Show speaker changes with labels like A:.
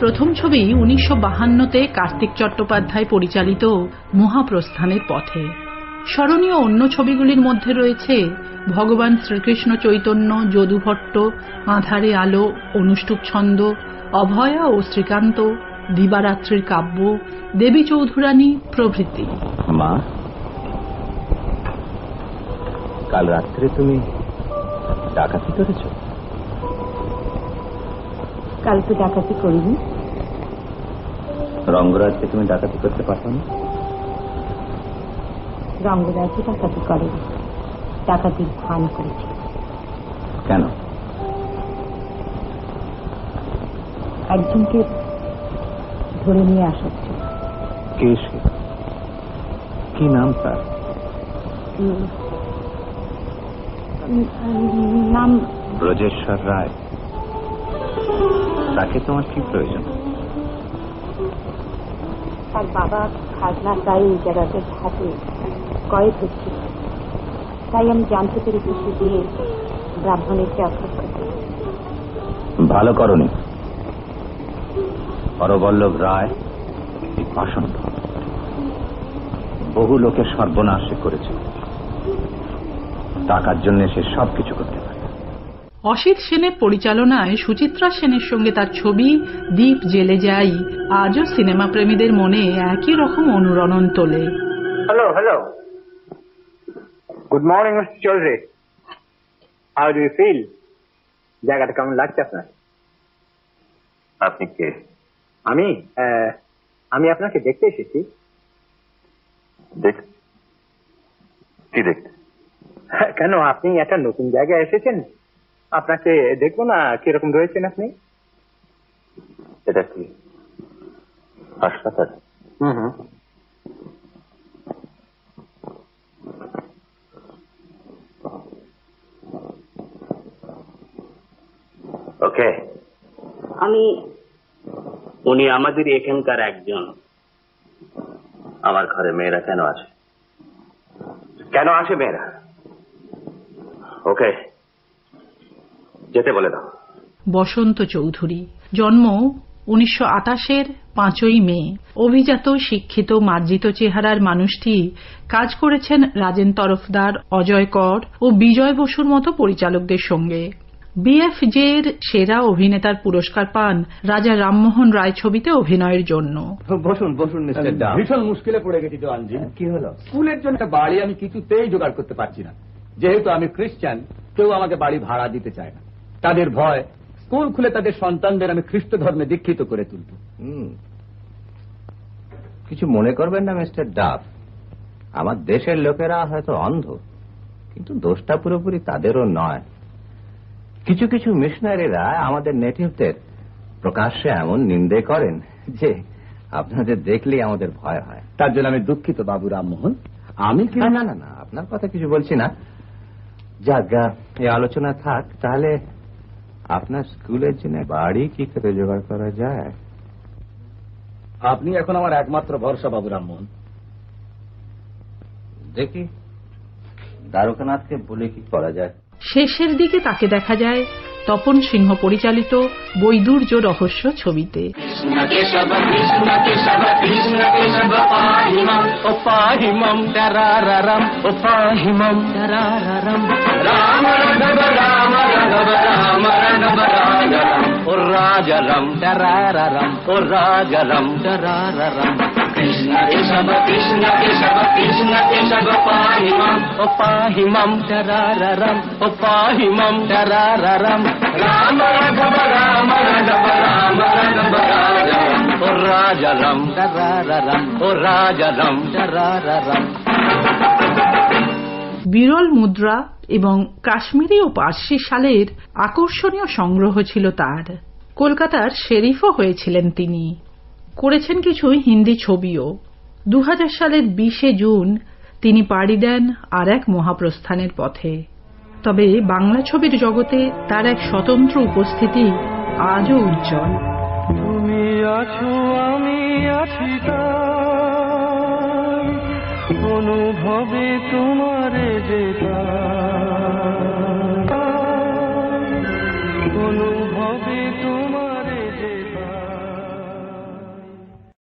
A: প্রথম ছবি উনিশশো বাহান্নতে কার্তিক চট্টোপাধ্যায় পরিচালিত মহাপ্রস্থানের পথে। স্মরণীয় অন্য ছবিগুলির মধ্যে রয়েছে ভগবান শ্রীকৃষ্ণ চৈতন্য, যদুভট্ট, আধারে আলো, অনুষ্টুপ ছন্দ, অভয়া ও শ্রীকান্ত, দিবারাত্রির কাব্য, দেবী চৌধুরানী প্রভৃতি।
B: মা, কাল রাত্রে তুমি ডাকাতি করেছ?
C: কাল তো ডাকাতি করিনি।
B: রঙ্গরাজকে তুমি ডাকাতি করতে পারতো না?
C: রঙ্গরাজও ডাকাতি করেনি ডাকাতির ভান করেছে।
B: কেন?
C: একজনকে ধরে নিয়ে আসা ছিল।
B: কে সে? কি নাম তার?
C: নাম
B: ব্রজেশ্বর রায়। তাকে তোমার কি প্রয়োজন?
C: তার বাবা খাজনা তাই এই জায়গাতে হাতে কয়েক হচ্ছিল তাই আমি জানতে পেরে কিছু দিয়ে ব্রাহ্মণের চাকর
B: ভালো করনি। হরবল্লভ রায় পাষণ্ড বহু লোকের সর্বনাশ করেছে। টাকার জন্য সে সবকিছু করতে পারে।
A: অসিত সেনের পরিচালনায় সুচিত্রা সেনের সঙ্গে তার ছবি দ্বীপ জেলে যাই আজও সিনেমা প্রেমীদের মনে একই রকম অনুরণন তোলে
D: Hello, hello. Good morning, Mr. Chaudhary. How do you feel? জায়গাটা কেমন লাগছে আপনার
B: আপনি কে
D: আমি আহ, আমি আপনাকে দেখতে এসেছি
B: দেখ কি দেখতে
D: কেন আপনি একটা নতুন জায়গায় এসেছেন আপনাকে দেখব না কীরকম রয়েছেন আপনি?
B: এটা কি? হাসপাতাল?
D: হুম হুম।
B: ওকে।
E: আমি উনি আমাদের এখানকার একজন।
B: আমার ঘরে মেয়েরা কেন আছে কেন আসে মেয়েরা? ওকে। যেতে বলে দাও।
A: বসন্ত চৌধুরী জন্ম উনিশশো আটাশের পাঁচই মে। অভিজাত শিক্ষিত মার্জিত চেহারার মানুষটি কাজ করেছেন রাজেন তরফদার অজয় কর ও বিজয় বসুর মতো পরিচালকদের সঙ্গে। বিএফজে এর সেরা অভিনেতার পুরস্কার পান রাজা রামমোহন রায় ছবিতে অভিনয়ের জন্য।
F: বসুন বসুন ভীষণ মুশকিলে পড়ে গেছি তো আনজি।
B: কি হলো?
F: স্কুলের জন্য বাড়ি আমি কিছুতেই জোগাড় করতে পারছি না। যেহেতু আমি খ্রিস্টান কেউ আমাকে বাড়ি ভাড়া দিতে চায় না। তাদের ভয় স্কুল খুলে তাদের সন্তানদের আমি খ্রিস্ট ধর্মে দীক্ষিত করে তুলব।
B: কিছু মনে করবেন না মিস্টার ডাফ। আমার দেশের লোকেরা হয়তো অন্ধ কিন্তু দোষটা পুরোপুরি তাদেরও নয়। কিছু কিছু মিশনারিরা আমাদের নেটিভদের প্রকাশ্যে এমন নিন্দে করেন যে আপনাদের দেখলেই আমাদের ভয় হয়।
F: তার জন্য আমি দুঃখিত বাবু রামমোহন। আমি কি
B: না না না আপনার কথা কিছু বলছি না। যাক আহ, এই আলোচনা থাক তাহলে আপনার স্কুলের জন্য বাড়ি কি করে জোগাড় করা যায়
F: আপনি এখন আমার একমাত্র ভরসা বাবু রামমোহন
B: দেখি দ্বারকানাথকে বলে কি করা যায়
A: শেষের দিকে তাকে দেখা যায় তপন সিংহ পরিচালিত বৈদুর্য রহস্য ছবিতে
E: রাম ఉపాహిమం తరారరం రామ రఘవ రామ రఘవ రామ రఘవ రాజరం ఉర్రాజరం తరారరం ఉర్రాజరం తరారరం కృష్ణ కేశవ కృష్ణ కేశవ కృష్ణ కేశవ పాహిమం ఉపాహిమం తరారరం ఉపాహిమం తరారరం రామ రఘవ రామ రఘవ రామ రఘవ రాజరం ఉర్రాజరం తరారరం ఉర్రాజరం తరారరం
A: বিরল মুদ্রা এবং কাশ্মীরি ও পার্সি সালের আকর্ষণীয় সংগ্রহ ছিল তার। কলকাতার শেরিফও হয়েছিলেন তিনি। করেছেন কিছু হিন্দি ছবিও। দু হাজার সালের বিশে জুন তিনি পাড়ি দেন আর এক মহাপ্রস্থানের পথে। তবে বাংলা ছবির জগতে তার এক স্বতন্ত্র উপস্থিতি আজও উজ্জ্বল।
G: তুমি আছো, আমি আছি তাই অনুভবে তোমারে যেতা